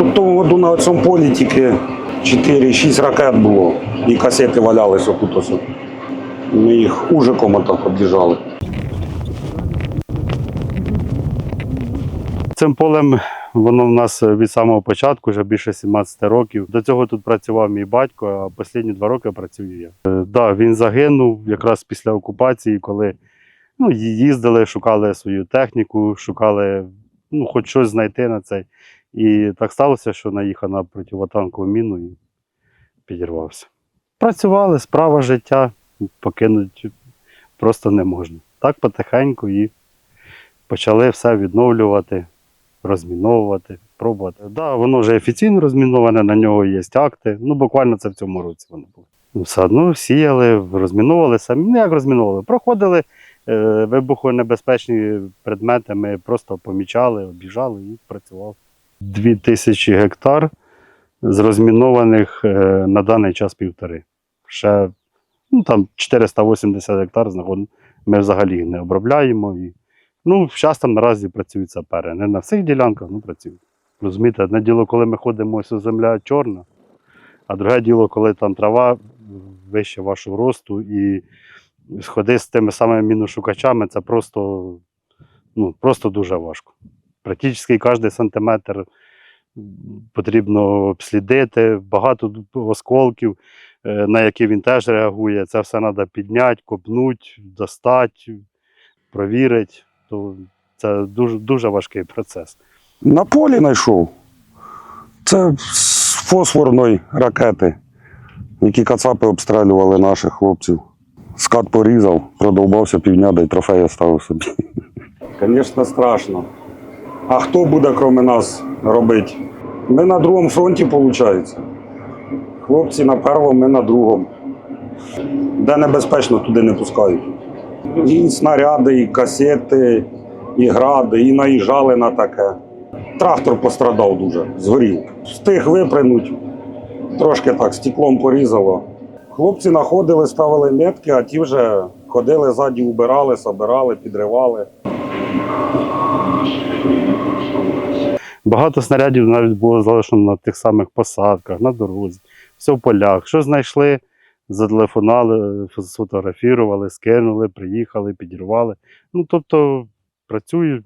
У тому году на цьому полі тільки 4-6 ракет було, і касети валялись отут. Ми їх ужиком отак об'їжджали. Цим полем воно в нас від самого початку, вже більше 17 років. До цього тут працював мій батько, а останні два роки працюю я. Е, Да, він загинув якраз після окупації, коли ну, їздили, шукали свою техніку, шукали ну, хоч щось знайти на цей. І так сталося, що наїхав на противотанкову міну і підірвався. Працювали, справа життя, покинути просто не можна. Так потихеньку і почали все відновлювати, розміновувати, пробувати. Так, да, воно вже офіційно розміноване, на нього є акти. Ну, буквально це в цьому році воно було. Ну, Все одно сіяли, розміновували самі. Ну, як розміновували? Проходили е, вибухонебезпечні предмети, ми просто помічали, обіжали і працював. Дві тисячі гектар з розмінованих е, на даний час півтори. Ще ну, там 480 гектар. Ми взагалі не обробляємо. І, ну, зараз там наразі працюють сапери. Не на всіх ділянках, ну працюють. Розумієте, одне діло, коли ми ходимо, ось земля чорна, а друге діло, коли там трава вище вашого росту і сходи з тими самими міношукачами, це просто, ну, просто дуже важко. Практично кожен сантиметр потрібно обслідити, багато осколків, е, на які він теж реагує. Це все треба підняти, копнути, достати, провірити. То це дуже, дуже важкий процес. На полі знайшов. Це з фосфорної ракети, які кацапи обстрілювали наших хлопців. Скат порізав, продовбався півдня, да й трофеї ставив собі. Звісно, страшно. А хто буде, крім нас, робити? Ми на другому фронті, виходить. Хлопці на першому, ми на другому. Де небезпечно, туди не пускають. І снаряди, і касети, і гради, і наїжджали на таке. Трактор пострадав дуже, згорів. Встиг випринуть, трошки так стеклом порізало. Хлопці знаходили, ставили метки, а ті вже ходили ззаді, убирали, собирали, підривали. Багато снарядів навіть було залишено на тих самих посадках, на дорозі, все в полях. Що знайшли, зателефонували, сфотографували, скинули, приїхали, підірвали. Ну, тобто працюють